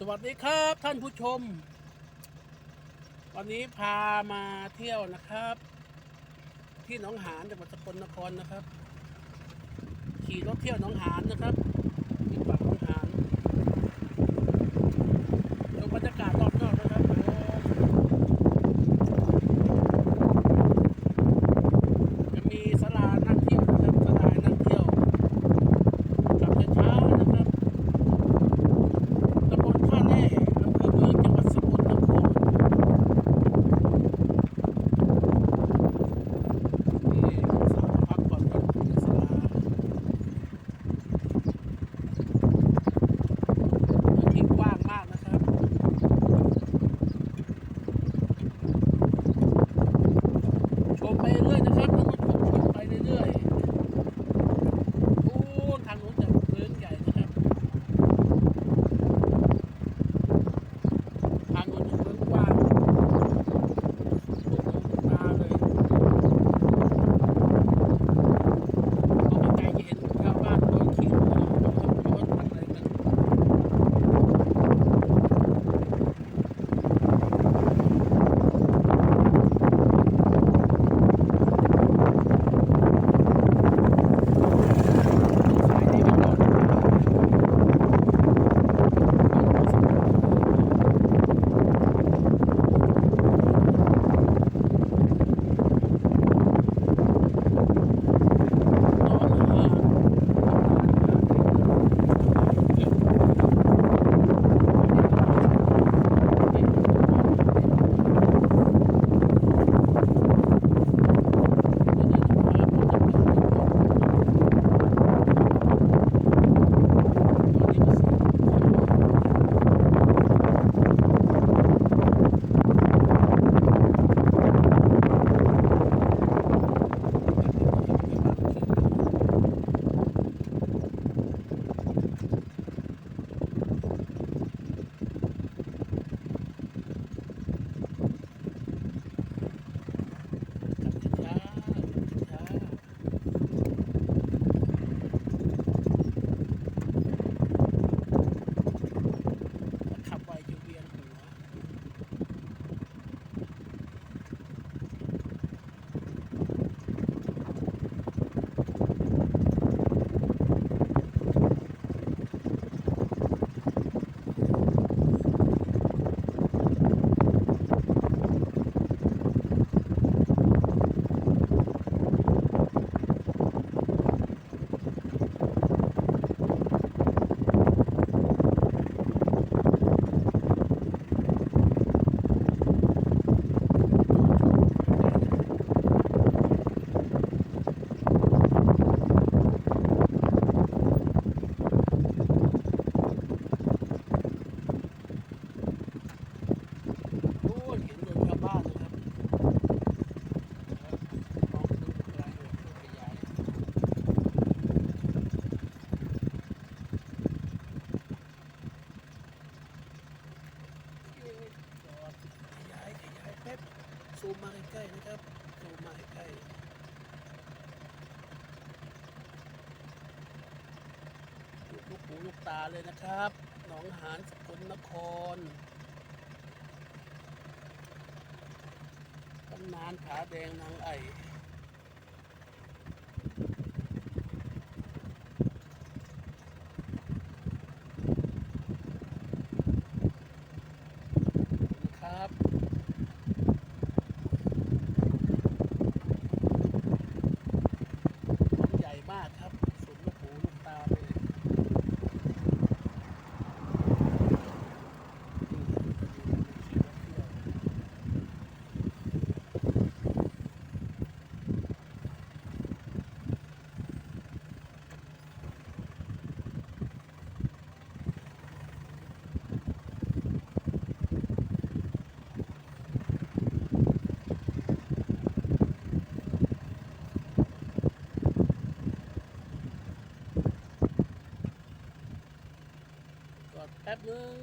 สวัสดีครับท่านผู้ชม วันนี้พามาเที่ยวนะครับ ที่หนองหานจังหวัดสกลนครนะครับ ขี่รถเที่ยวหนองหานนะครับมีปาก ซูมมาใกล้ๆนะครับซูมมาใกล้ๆลูกหูลูกตาเลยนะครับ หนองหานสกลนครตำนานผาแดงนางไอ่ครับต้นใหญ่มากครับสุดลูกหูลูกตาเลยนี่ กด แป๊บนึง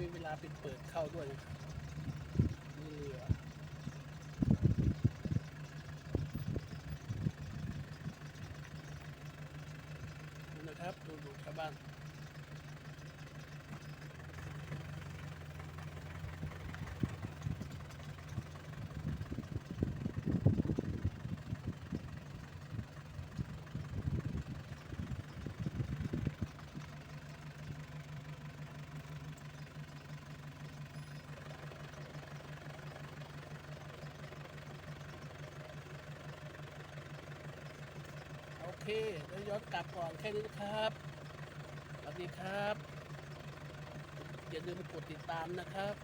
มีเวลาปิดเปิดเข้าด้วยนะครับนี่เรือดูนะครับ ดูดูชาวบ้าน โอ เคแล้วย้อนกลับก่อนแค่นี้นะครับ สวัสดีครับ อย่าลืมกดติดตามนะครับ